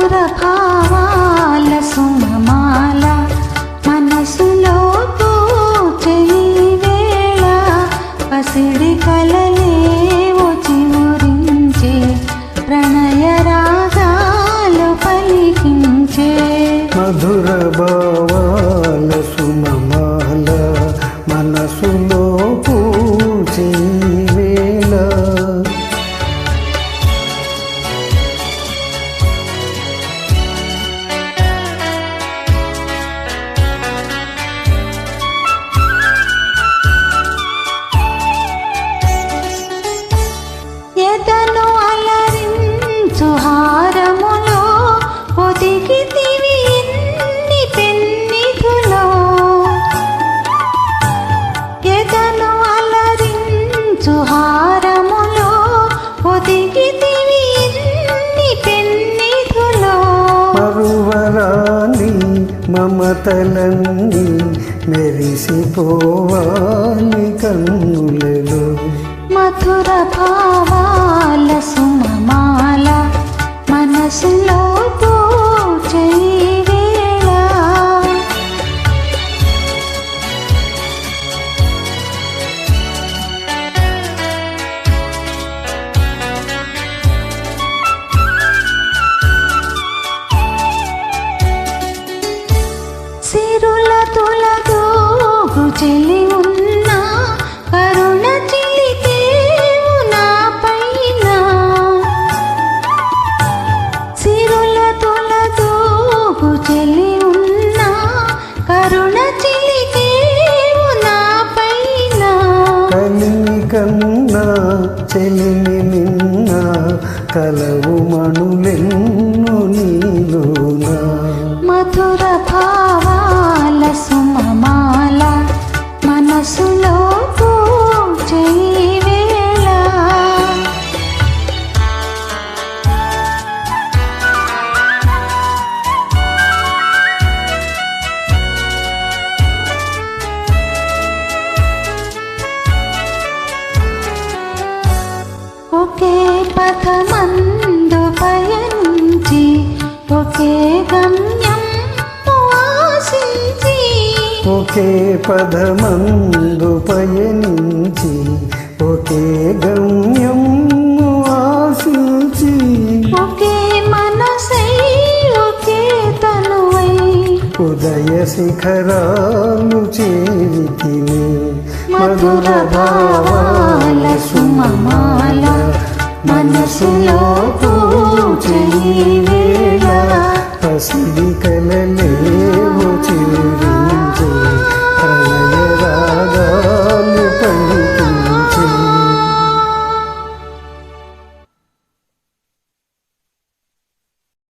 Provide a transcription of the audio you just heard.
మధుర భావాల సుమమాల మనసులో పూచని వేళ పసిడి కలలే వచ్చి మురించే ప్రణయ రాగాలు పలికించే మధుర భావాల సుమమాల మనసులో పూచే మమతలన్నీ మెరిసిపోవాలి కన్నులలో. మధుర భావ చెలి ఉన్న కరుణ చిలికేవు నా పైన. సిరుల తులదోగు చెలి ఉన్న కరుణ చిలికేవు నా పైన. కలిమి కన్నా చెలిమి నిన్న కలవు మణులెన్ను నీలోనా. మధుర భావాల సుమమాల మనసులో ఒకే పథమందు పయంచి ఒకే గమ్యం ఒకే పదమందు పయనించి ఒకే గమ్యం ఆశించి ఒకే మనసై ఒకే తనువై ఉదయ శిఖరాలు చేతి మధుర భావాల సుమమాల మనసులో పూచేయి వేళ పసిడి కలలే